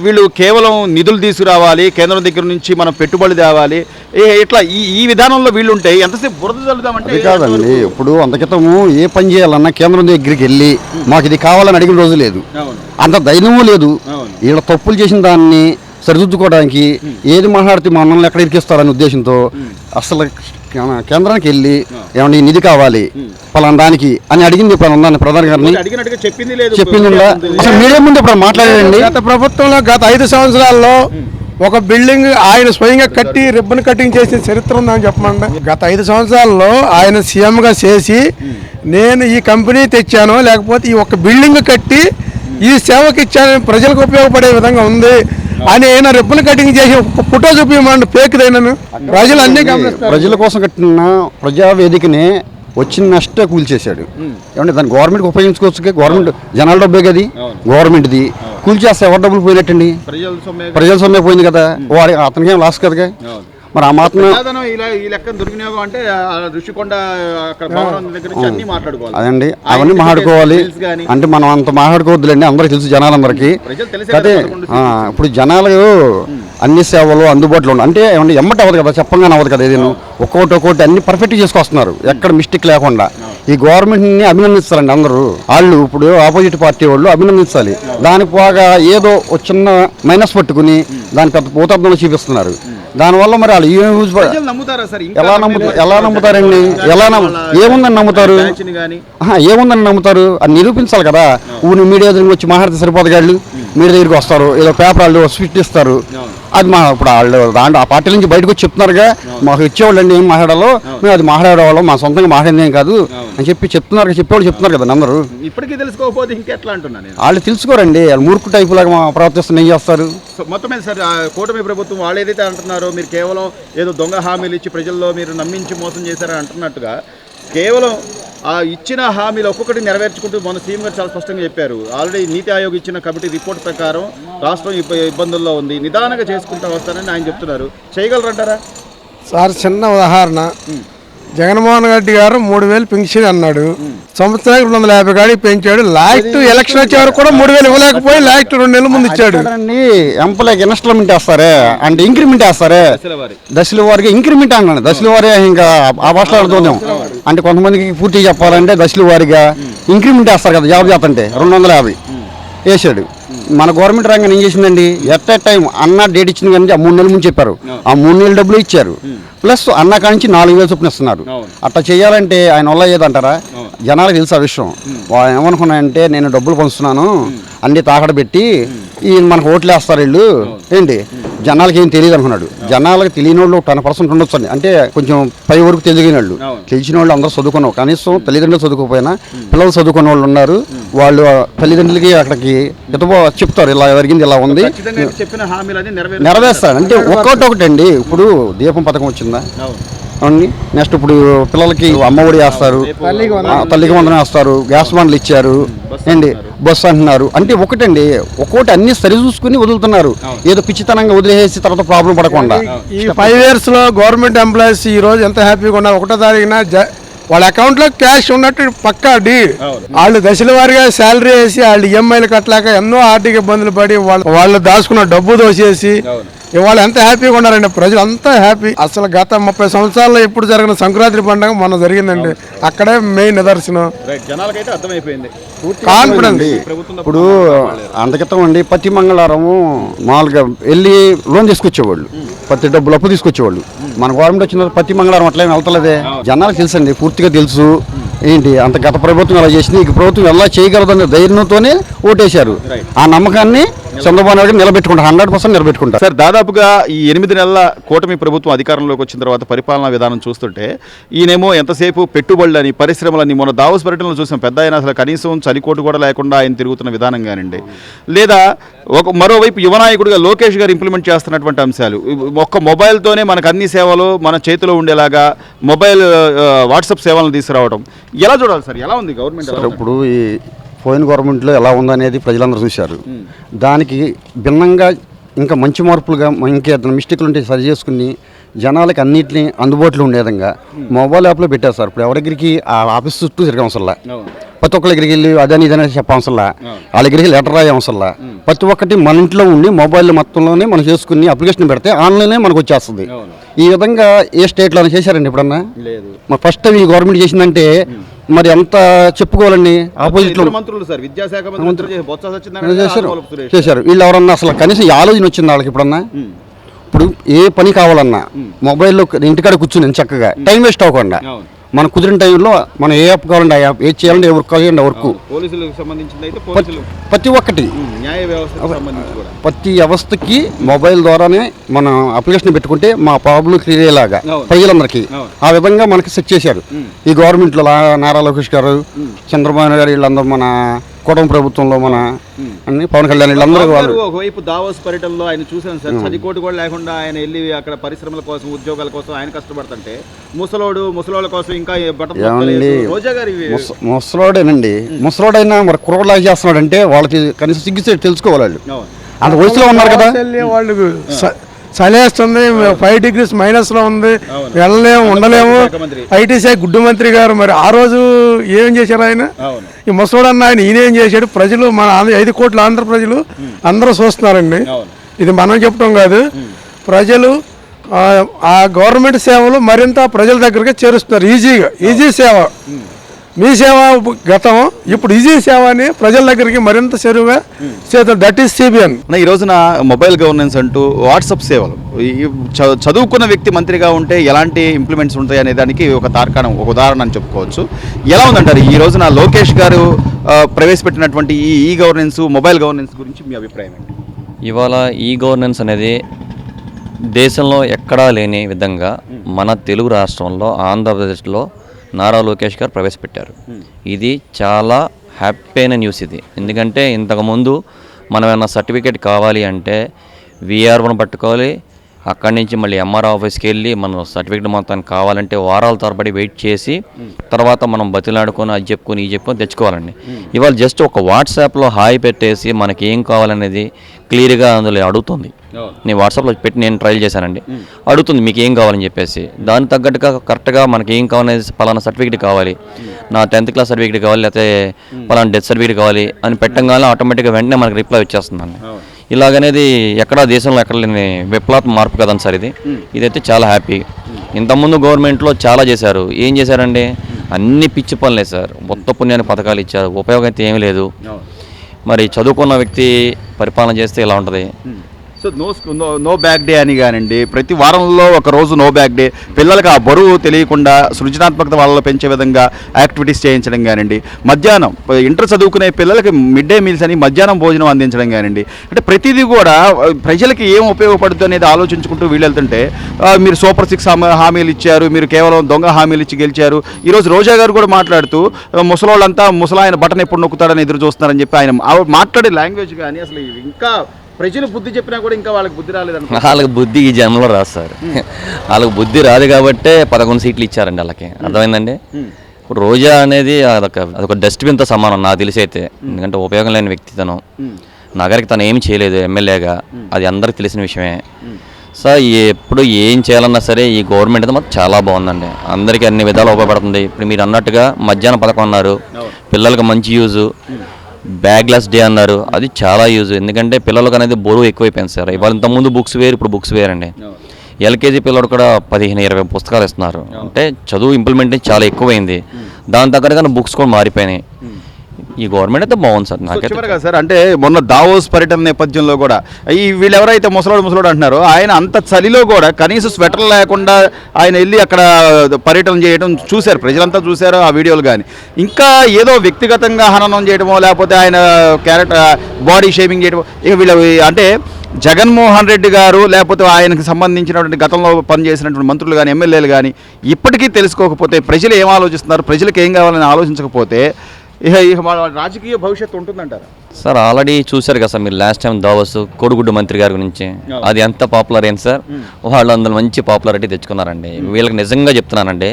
వీళ్ళు కేవలం నిధులు తీసుకురావాలి కేంద్రం దగ్గర నుంచి మనం పెట్టుబడి తేవాలి. ఏ- ఇట్లా ఈ ఈ విధానంలో వీళ్ళు ఉంటే ఎంతసేపు బురద చల్లుదామంటే కాదండి ఇప్పుడు అంత క్రితము ఏ పని చేయాలన్నా కేంద్రం దగ్గరికి వెళ్ళి మాకు ఇది కావాలని అడిగిన రోజు లేదు. అంత ధైర్యము లేదు. వీళ్ళ తప్పులు చేసిన దాన్ని సరిదిద్దుకోవడానికి ఏది మాట్లాడితే మనల్ని ఎక్కడ ఇరికిస్తారనే ఉద్దేశంతో అసలు కేంద్రానికి వెళ్ళి ఏమండి ఈ నిధి కావాలి పలానా దానికి అని అడిగింది ఇప్పుడు ప్రధాని గారిని చెప్పింది? అసలు మీడియా ముందు ఇప్పుడు మాట్లాడండి గత ప్రభుత్వంలో గత ఐదు సంవత్సరాల్లో ఒక బిల్డింగ్ ఆయన స్వయంగా కట్టి రిబ్బన్ కటింగ్ చేసిన చరిత్ర ఉందని చెప్పమండి. గత ఐదు సంవత్సరాల్లో ఆయన సీఎం గా చేసి నేను ఈ కంపెనీ తెచ్చాను లేకపోతే ఈ ఒక బిల్డింగ్ కట్టి ఈ సేవకి ఇచ్చాను ప్రజలకు ఉపయోగపడే విధంగా ఉంది. ఆయన రిబ్బన్ కటింగ్ చేసి ఫోటో చూపించమండి ఫేక్ దైనను ప్రజలు అన్ని ప్రజల కోసం కట్టిన ప్రజావేదికనే వచ్చిన నష్ట కూల్చేశాడు. ఏమంటే దాన్ని గవర్నమెంట్కి ఉపయోగించుకోవచ్చు గవర్నమెంట్ జనాల డబ్బే కది గవర్నమెంట్ది కూల్చేస్తే ఎవరి డబ్బులు పోయినట్టండి? ప్రజల సొమ్మే పోయింది కదా. వాడి అతనికి ఏం లాస్ అవును. మరి ఆ మాత్రం ఈ దుర్వినియోగం అంటే ఋషికొండ అన్ని మాట్లాడుకోవాలి. అదండి. అవన్నీ మాట్లాడుకోవాలి. అంటే మనం అంత మాట్లాడుకోవద్దులేండి అందరికి తెలుసు జనాలందరికీ. అదే ఇప్పుడు జనాలు అన్ని సేవలు అందుబాటులో ఉన్నాయి అంటే ఏమంటే ఎమ్మటి అవ్వదు కదా చెప్పంగానే అవ్వదు కదా ఏదైనా? ఒక్కొక్కటి ఒక్కొక్కటి అన్ని పర్ఫెక్ట్ చేసుకొస్తున్నారు. ఎక్కడ మిస్టేక్ లేకుండా. ఈ గవర్నమెంట్ని అభినందిస్తారండి అందరూ. వాళ్ళు ఇప్పుడు ఆపోజిట్ పార్టీ వాళ్ళు అభినందించాలి. దానికి పోగా ఏదో చిన్న మైనస్ పట్టుకుని దాని పెద్ద భూతార్థంలో చూపిస్తున్నారు. దానివల్ల మరి వాళ్ళు ఏం యూజ్ ఎలా నమ్ముతారు ఎలా నమ్ముతారండి? ఎలా నమ్ము ఏముందని నమ్ముతారు? ఏముందని నమ్ముతారు? అది నిరూపించాలి కదా. ఊరిని మీడియా దగ్గరికి వచ్చి మాట్లాడితే సరిపోదు వాళ్ళు మీడియా దగ్గరికి వస్తారు. ఏదో పేపర్ వాళ్ళు స్విచ్ ఇస్తారు. అది మా ఇప్పుడు వాళ్ళు దాంట్లో ఆ పార్టీ నుంచి బయటకు వచ్చి చెప్తున్నారుగా. మాకు ఇచ్చేవాళ్ళు అండి ఏం మాట్లాడాలో. మేము అది మాట్లాడేవాళ్ళం. మా సొంతంగా మాట్లాడింది కాదు. అని చెప్పి చెప్తున్నారు చెప్పేవాళ్ళు చెప్తున్నారు కదా అందరూ ఇప్పటికీ తెలుసుకోకపోతే ఇంకెట్లా అంటున్నా నేను? వాళ్ళు తెలుసుకోరండి వాళ్ళు మూర్ఖు టైపు లాగా మా ప్రవర్తిస్తున్న ఏం చేస్తారు? సో మొత్తం మీద సార్ ఆ కూటమి ప్రభుత్వం వాళ్ళు ఏదైతే అంటున్నారో మీరు కేవలం ఏదో దొంగ హామీలు ఇచ్చి ప్రజల్లో మీరు నమ్మించి మోసం చేశారని అంటున్నట్టుగా కేవలం ఆ ఇచ్చిన హామీలు ఒక్కొక్కటి నెరవేర్చుకుంటూ మొన్న సీఎం గారు చాలా స్పష్టంగా చెప్పారు. ఆల్రెడీ నీతి ఆయోగ్ ఇచ్చిన కమిటీ రిపోర్ట్ ప్రకారం రాష్ట్రం ఇబ్బ- ఇబ్బందుల్లో ఉంది నిదానంగా చేసుకుంటూ వస్తారని ఆయన చెప్తున్నారు. చేయగలరంటారా? సార్ చిన్న ఉదాహరణ. జగన్మోహన్ రెడ్డి గారు మూడు వేలు పెన్షన్ అన్నాడు. సంవత్సరానికి రెండు వందల యాభై కాడికి పెంచాడు. లాస్ట్ ఎలక్షన్ వచ్చే వరకు కూడా మూడు వేలు ఇవ్వలేకపోయి లాస్ట్ రెండు నెలల ముందు ఇచ్చాడు. అండి ఎంపలకి ఇన్స్టాల్మెంట్ వేస్తారే? అంటే ఇంక్రిమెంట్ వేస్తారే? దశల వారికి ఇంక్రిమెంట్ అన్నాను దశల వారి ఇంకా ఆ భాషలో అడుగుతాం అంటే కొంతమందికి పూర్తి చెప్పాలంటే దశల వారిగా ఇంక్రిమెంట్ వేస్తారు కదా జాబ్ చేస్తుంటే రెండు వందల యాభై. వేసాడు. మన గవర్నమెంట్ రంగం ఏం చేసిందండి? ఎట్ ఎ టైం అన్న డేట్ ఇచ్చింది కానీ ఆ మూడు నెలల ముందు చెప్పారు. ఆ మూడు నెలల డబ్బులు ఇచ్చారు. ప్లస్ అన్న కానించి నాలుగు వేలు చొప్పున ఇస్తున్నారు. అట్లా చేయాలంటే ఆయన వల్ల ఏదంటారా? జనాలకు తెలుసు ఆ విషయం. వాళ్ళు ఏమనుకున్నాయంటే నేను డబ్బులు పంచుతున్నాను అన్ని తాకడ పెట్టి ఈ మనకు ఓట్లు వేస్తారు వీళ్ళు. ఏంటి? జనాలకి ఏం తెలియదు అనుకున్నాడు. జనాలకు తెలియని వాళ్ళు టెన్ పర్సెంట్ ఉండొచ్చు అండి అంటే కొంచెం పై వరకు తెలియని వాళ్ళు. తెలిసిన వాళ్ళు అందరూ చదువుకున్నావు. కనీసం తల్లిదండ్రులు చదువుకోకపోయినా పిల్లలు చదువుకున్న వాళ్ళు ఉన్నారు వాళ్ళు తల్లిదండ్రులకి అక్కడికి ఎటుపో చెప్తారు ఇలా జరిగింది ఇలా ఉంది. నెరవేరుస్తారు అంటే ఒక్కొక్కటి ఒకటి అండి ఇప్పుడు దీపం పథకం వచ్చిందా? అవును. నెక్స్ట్ ఇప్పుడు పిల్లలకి అమ్మ ఒడి వేస్తారు. తల్లికి వందనం. వేస్తారు. గ్యాస్ బండ్లు ఇచ్చారు. ఏంటి? బస్సు అంటున్నారు. అంటే ఒకటండి ఒక్కొక్కటి అన్ని సరి చూసుకుని వదులుతున్నారు. ఏదో పిచ్చితనంగా వదిలేసి తర్వాత ప్రాబ్లం పడకుండా. ఈ ఫైవ్ ఇయర్స్లో గవర్నమెంట్ ఎంప్లాయీస్ ఈ రోజు ఎంత హ్యాపీగా ఉన్నారు? ఒకటో తారీఖున జ- వాళ్ళ అకౌంట్లో క్యాష్ ఉన్నట్టు పక్కా డీ వాళ్ళు దశల వారీగా శాలరీ వేసి వాళ్ళు ఈఎంఐలు కట్టలేక ఎన్నో ఆర్థిక ఇబ్బందులు పడి వాళ్ళు వాళ్ళు దాచుకున్న డబ్బు దోసేసి ఇవాళ ఎంత హ్యాపీగా ఉన్నారండి. ప్రజలు అంతా హ్యాపీ. అసలు గత ముప్పై సంవత్సరాల్లో ఎప్పుడు జరిగిన సంక్రాంతి పండుగ మొన్న జరిగిందండి. అక్కడే మెయిన్ నిదర్శనం. రైట్ జనాలకైతే అర్థమైపోయింది. కాన్ఫిడెన్స్. ఇప్పుడు అంతకితం అండి ప్రతి మంగళవారము మామూలుగా వెళ్ళి లోన్ తీసుకొచ్చేవాళ్ళు. ప్రతి డబ్బులు అప్పు తీసుకొచ్చేవాళ్ళు. మన గవర్నమెంట్ వచ్చిన తర్వాత ప్రతి మంగళవారం అట్లా ఏం వెళ్తలేదే. జనాలకు తెలుసండి పూర్తిగా తెలుసు. ఏంటి? అంత గత ప్రభుత్వం ఎలా చేసింది ఈ ప్రభుత్వం ఎలా చేయగలదనే ధైర్యంతోనే ఓటేశారు. ఆ నమ్మకాన్ని చంద్రబాబు నాయుడు నిలబెట్టుకుంటారు హండ్రెడ్ పర్సెంట్ నిలబెట్టుకుంటారు. సార్ దాదాపుగా ఈ ఎనిమిది నెలల కూటమి ప్రభుత్వం అధికారంలోకి వచ్చిన తర్వాత పరిపాలనా విధానం చూస్తుంటే ఈయనేమో ఎంతసేపు పెట్టుబడులని పరిశ్రమలని మొన్న దావోస్ పర్యటనలో చూసాం. పెద్ద ఆయన అసలు కనీసం చలికోటు కూడా లేకుండా ఆయన తిరుగుతున్న విధానం కానివ్వండి. లేదా ఒక మరోవైపు యువనాయకుడిగా లోకేష్ గారు ఇంప్లిమెంట్ చేస్తున్నటువంటి అంశాలు. ఒక్క మొబైల్తోనే మనకు అన్ని సేవలు మన చేతిలో ఉండేలాగా మొబైల్ వాట్సాప్ సేవలను తీసుకురావడం ఎలా చూడాలి సార్? ఎలా ఉంది గవర్నమెంట్? ఇప్పుడు ఈ పోయిన గవర్నమెంట్లో ఎలా ఉందనేది ప్రజలందరూ చూశారు. దానికి భిన్నంగా ఇంకా మంచి మార్పులుగా ఇంకేదైనా మిస్టేక్లు ఉంటే సరి చేసుకుని జనాలకి అన్నింటినీ అందుబాటులో ఉండే విధంగా మొబైల్ యాప్లో పెట్టారు సార్. ఇప్పుడు ఎవరి దగ్గరికి ఆ ఆఫీస్ చుట్టూ తిరగ అవసరంలా ప్రతి ఒక్కరి దగ్గరికి వెళ్ళి అదని ఇదని చెప్పవసరంలా వాళ్ళ దగ్గరికి లెటర్ రాయ అవసరంలా ప్రతి ఒక్కటి మన ఇంట్లో ఉండి మొబైల్ మొత్తంలోనే మనం చేసుకుని అప్లికేషన్ పెడితే ఆన్లైనే మనకు వచ్చేస్తుంది. ఈ విధంగా ఏ స్టేట్లో చేశారండి మరి ఫస్ట్ టైం ఈ గవర్నమెంట్ చేసిందంటే మరి ఎంత చెప్పుకోవాలండి? ఇద్దరు మంత్రులు సార్ విద్యాశాఖ మంత్రి చేశారు. చేశారు. వీళ్ళు ఎవరన్నా అసలు కనీసం ఈ ఆలోచన వచ్చింది వాళ్ళకి ఎప్పుడన్నా ఇప్పుడు ఏ పని కావాలన్నా మొబైల్లో ఇంటికాడ కూర్చుని చక్కగా టైం వేస్ట్ అవ్వకుండా. మన కుదిరిన టైంలో మనం ఏ యాప్ కావాలంటే ఆ యాప్ ఏ చేయాలంటే ఏ వర్క్ కావాలంటే ఆ వర్క్ పోలీసులకు సంబంధించింది అయితే పోలీసులు ప్రతి ఒక్కటి. న్యాయ వ్యవస్థకు సంబంధించి కూడా. ప్రతి వ్యవస్థకి మొబైల్ ద్వారానే మనం అప్లికేషన్ పెట్టుకుంటే మా ప్రాబ్లం క్లియర్ అయ్యేలాగా. ప్రజలందరికీ. ఆ విధంగా మనకి సెట్ చేశారు. ఈ గవర్నమెంట్లో నారా లోకేష్ గారు చంద్రబాబు నాయుడు గారు వీళ్ళందరూ మన కుటుంబ ప్రభుత్వంలో మన అన్ని పవన్ కళ్యాణ్ వీళ్ళందరూ వాళ్ళు. ఒకవైపు దావోస్ పర్యటనలో ఆయన చూశాను సార్. చదికోటి కూడా లేకుండా ఆయన వెళ్ళి అక్కడ పరిశ్రమల కోసం ఉద్యోగాల కోసం ఆయన కష్టపడుతుంటే ముసలోడు ముసలోళ్ళ కోసం ఇంకా. రోజా గారి ముస- ముసలోడేనండి. ముసలోడైనా మరి కుర్రలాగా చేస్తున్నాడంటే వాళ్ళకి కనీసం సిగ్గు తెలుసుకోవాలి. అంత వయసులో ఉన్నారు కదా. వెళ్ళి చలేస్తుంది ఫైవ్ డిగ్రీస్ మైనస్లో ఉంది. వెళ్ళలేము ఉండలేము. శాఖ మంత్రి. ఐటీ శాఖ గుడ్డు మంత్రి గారు మరి ఆ రోజు ఏం చేశారు ఆయన? ఈ ముసలోడన్న ఆయన ఈయన ఏం చేశాడు? ప్రజలు మన ఐదు కోట్ల ఆంధ్ర ప్రజలు అందరూ చూస్తున్నారండి. ఇది మనం చెప్పడం కాదు. ప్రజలు ఆ, ఆ గవర్నమెంట్ సేవలు మరింత ప్రజల దగ్గరికి చేరుస్తున్నారు. ఈజీగా ఈజీ సేవ. మీ సేవ గతం ఇప్పుడు ఈజీ సేవ అని ప్రజల దగ్గరికి మరింత చెరువుగా చేస్తారు దట్ ఈస్ సిబిఎన్ అన్న, ఈ రోజున మొబైల్ గవర్నెన్స్ అంటూ వాట్సాప్ సేవలు. చదువుకున్న వ్యక్తి మంత్రిగా ఉంటే ఎలాంటి ఇంప్లిమెంట్స్ ఉంటాయి అనే దానికి ఒక తార్కాణం ఒక ఉదాహరణ అని చెప్పుకోవచ్చు. ఎలా ఉందంటారు? ఈ రోజున లోకేష్ గారు ప్రవేశపెట్టినటువంటి ఈ ఈ గవర్నెన్స్ మొబైల్ గవర్నెన్స్ గురించి మీ అభిప్రాయం ఏంటి? ఇవాళ ఈ గవర్నెన్స్ అనేది దేశంలో ఎక్కడా లేని విధంగా మన తెలుగు రాష్ట్రంలో ఆంధ్రప్రదేశ్లో నారా లోకేష్ గారు ప్రవేశపెట్టారు. ఇది చాలా హ్యాపీ అయిన న్యూస్ ఇది. ఎందుకంటే ఇంతకుముందు మనం ఏమైనా సర్టిఫికేట్ కావాలి అంటే విఆర్ఓను పట్టుకోవాలి అక్కడి నుంచి మళ్ళీ ఎంఆర్ ఆఫీస్కి వెళ్ళి మనం సర్టిఫికేట్ మొత్తం కావాలంటే వారాల తరబడి వెయిట్ చేసి తర్వాత మనం బతిలాడుకొని అది చెప్పుకొని ఇది చెప్పుకొని తెచ్చుకోవాలండి. ఇవాళ జస్ట్ ఒక వాట్సాప్లో హాయ్ పెట్టేసి మనకి ఏం కావాలనేది క్లియర్గా అందులో అడుగుతుంది. నేను వాట్సాప్లో పెట్టి నేను ట్రయల్ చేశానండి. అడుగుతుంది మీకు ఏం కావాలని చెప్పేసి. దానికి తగ్గట్టుగా కరెక్ట్గా మనకి ఏం కావాలనేది పలానా సర్టిఫికేట్ కావాలి. నా టెన్త్ క్లాస్ సర్టిఫికేట్ కావాలి లేకపోతే పలానా డెత్ సర్టిఫికేట్ కావాలి అని పెట్టంగానే ఆటోమేటిక్గా వెంటనే మనకి రిప్లై వచ్చేస్తుందండి. ఇలాగనేది ఎక్కడా దేశంలో ఎక్కడ లేని విప్లవాత్మక మార్పు కదండి సార్ ఇది. ఇదైతే చాలా హ్యాపీ. ఇంతకుముందు గవర్నమెంట్లో చాలా చేశారు. ఏం చేశారండి? అన్ని పిచ్చి పనులే సార్. మొత్తం పుణ్యానికి పథకాలు ఇచ్చారు. ఉపయోగం అయితే ఏమీ లేదు. మరి చదువుకున్న వ్యక్తి పరిపాలన చేస్తే ఇలా ఉంటుంది? So no no no back day అని కానివ్వండి ప్రతి వారంలో ఒక రోజు నో బ్యాక్ డే. పిల్లలకు ఆ బరువు తెలియకుండా సృజనాత్మకత వాళ్ళలో పెంచే విధంగా యాక్టివిటీస్ చేయించడం కానివ్వండి మధ్యాహ్నం ఇంటర్ చదువుకునే పిల్లలకి మిడ్ డే మీల్స్ అని మధ్యాహ్నం భోజనం అందించడం కానివ్వండి అంటే ప్రతిదీ కూడా ప్రజలకి ఏం ఉపయోగపడుతుంది అనేది ఆలోచించుకుంటూ వీళ్ళు వెళ్తుంటే మీరు సూపర్ సిక్స్ హామీలు ఇచ్చారు మీరు కేవలం దొంగ హామీలు ఇచ్చి గెలిచారు. ఈరోజు రోజా గారు కూడా మాట్లాడుతూ ముసలోళ్ళంతా ముసలాయన బటన్ ఎప్పుడు నొక్కుతాడని ఎదురు చూస్తున్నారని చెప్పి ఆయన మాట్లాడే లాంగ్వేజ్ కానీ అసలు ఇంకా ప్రజలు బుద్ధి చెప్పినా కూడా ఇంకా వాళ్ళకి బుద్ధి రాలేదనుకో. వాళ్ళకి బుద్ధి ఈ జన్మలో రాదు సార్. వాళ్ళకి బుద్ధి రాదు కాబట్టే పదకొండు సీట్లు ఇచ్చారండి వాళ్ళకి. అర్థమైందండి? ఇప్పుడు రోజా అనేది అదొక అదొక డస్ట్బిన్తో సమానం నాకు తెలిసి అయితే ఎందుకంటే ఉపయోగం లేని వ్యక్తి తను నగరికి తను ఏమి చేయలేదు ఎమ్మెల్యేగా. అది అందరికి తెలిసిన విషయమే. సో ఎప్పుడు ఏం చేయాలన్నా సరే ఈ గవర్నమెంట్ అయితే మాకు చాలా బాగుందండి. అందరికీ అన్ని విధాలు ఉపయోగపడుతుంది. ఇప్పుడు మీరు అన్నట్టుగా మధ్యాహ్నం పథకం అన్నారు పిల్లలకి మంచి యూజు. బ్యాగ్లెస్ డే అన్నారు. అది చాలా యూజ్. ఎందుకంటే పిల్లలకు అనేది బరువు ఎక్కువైపోయింది సార్. ఇవాళ ఇంతకుముందు బుక్స్ వేరు ఇప్పుడు బుక్స్ వేరండి. ఎల్కేజీ పిల్లడు కూడా పదిహేను ఇరవై పుస్తకాలు ఇస్తున్నారు. అంటే చదువు ఇంప్లిమెంటేషన్ చాలా ఎక్కువైంది. దాని తగ్గట్టుగా బుక్స్ కూడా మారిపోయినాయి. ఈ గవర్నమెంట్ అయితే బాగుంది సార్ నాకైతే. చివరగా సార్ అంటే మొన్న దావోస్ పర్యటన నేపథ్యంలో కూడా ఈ వీళ్ళు ఎవరైతే ముసలోడు ముసలోడు అంటున్నారో ఆయన అంత చలిలో కూడా కనీసం స్వెటర్ లేకుండా ఆయన వెళ్ళి అక్కడ పర్యటన చేయడం చూశారు. ప్రజలంతా చూశారు ఆ వీడియోలు కానీ. ఇంకా ఏదో వ్యక్తిగతంగా హననం చేయడమో లేకపోతే ఆయన క్యారెక్టర్ బాడీ షేమింగ్ చేయడమో ఇక వీళ్ళ అంటే జగన్మోహన్ రెడ్డి గారు లేకపోతే ఆయనకు సంబంధించినటువంటి గతంలో పనిచేసినటువంటి మంత్రులు కానీ ఎమ్మెల్యేలు కానీ ఇప్పటికీ తెలుసుకోకపోతే ప్రజలు ఏం ఆలోచిస్తున్నారు? ప్రజలకు ఏం కావాలని ఆలోచించకపోతే ఇక ఇక రాజకీయ భవిష్యత్తు ఉంటుందంటారా? సార్ ఆల్రెడీ చూశారు కదా సార్ మీరు లాస్ట్ టైం దావస్ కోడిగుడ్డు మంత్రి గారి గురించి. అది ఎంత పాపులర్ అయింది సార్? వాళ్ళు అందులో మంచి పాపులారిటీ తెచ్చుకున్నారండి. వీళ్ళకి నిజంగా చెప్తున్నానండి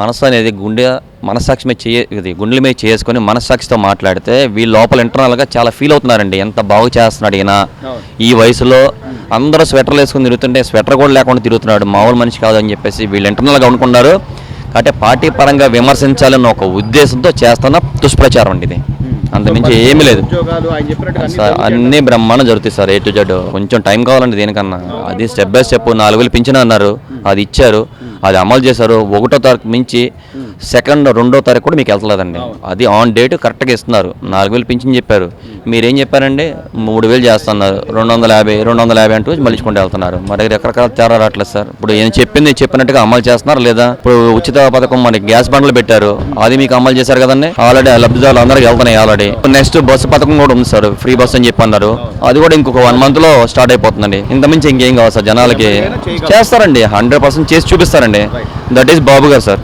మనసు అనేది గుండె మనస్సాక్షి మీద చేయ ఇది గుండెల మీద చేసుకొని మనస్సాక్షితో మాట్లాడితే వీళ్ళ లోపల ఇంటర్నల్గా చాలా ఫీల్ అవుతున్నారండి. ఎంత బాగా చేస్తున్నాడు ఈయన. ఈ వయసులో అందరూ స్వెటర్లు వేసుకుని తిరుగుతుంటే స్వెటర్ కూడా లేకుండా తిరుగుతున్నాడు. మామూలు మనిషి కాదు అని చెప్పేసి వీళ్ళు ఇంటర్నల్గా అనుకున్నారు కాబట్టి పార్టీ పరంగా విమర్శించాలన్న ఒక ఉద్దేశంతో చేస్తున్న దుష్ప్రచారం అండి ఇది. అంతమించి ఏమీ లేదు. సార్ అన్ని బ్రహ్మాండం జరుగుతాయి సార్ ఏ టు జెడ్. కొంచెం టైం కావాలండి దేనికన్నా. అది స్టెప్ బై స్టెప్ నాలుగు వేలు పింఛన్ అన్నారు అది ఇచ్చారు అది అమలు చేశారు. ఒకటో తారీఖు మించి సెకండ్ రెండో తారీఖు కూడా మీకు వెళ్తలేదండి. అది ఆన్ డేట్ కరెక్ట్గా ఇస్తున్నారు. నాలుగు వేలు పింఛన్ చెప్పారు. మీరేం చెప్పారండి? మూడు వేలు చేస్తున్నారు. రెండు వందల యాభై రెండు వందల యాభై అంటూ మలుచుకుంటూ వెళ్తున్నారు. మరి రకరకాల తేడా రావట్లేదు సార్. ఇప్పుడు ఏం చెప్పింది చెప్పినట్టుగా అమలు చేస్తున్నారు లేదా? ఇప్పుడు ఉచిత పథకం మనకి గ్యాస్ బండ్లు పెట్టారు. అది మీకు అమలు చేశారు కదండి? ఆల్రెడీ లబ్ధిదారులు అందరికి వెళ్తున్నాయి ఆల్రెడీ నెక్స్ట్ బస్సు పథకం కూడా ఉంది సార్. ఫ్రీ బస్ అని చెప్పి అన్నారు. అది కూడా ఇంకొక వన్ మంత్లో స్టార్ట్ అయిపోతుందండి. ఇంతమించి ఇంకేం కావాలి సార్ జనాలకి? చేస్తారండి. హండ్రెడ్ పర్సెంట్ చేసి చూపిస్తారండి. దట్ ఈస్ బాబు గారు సార్.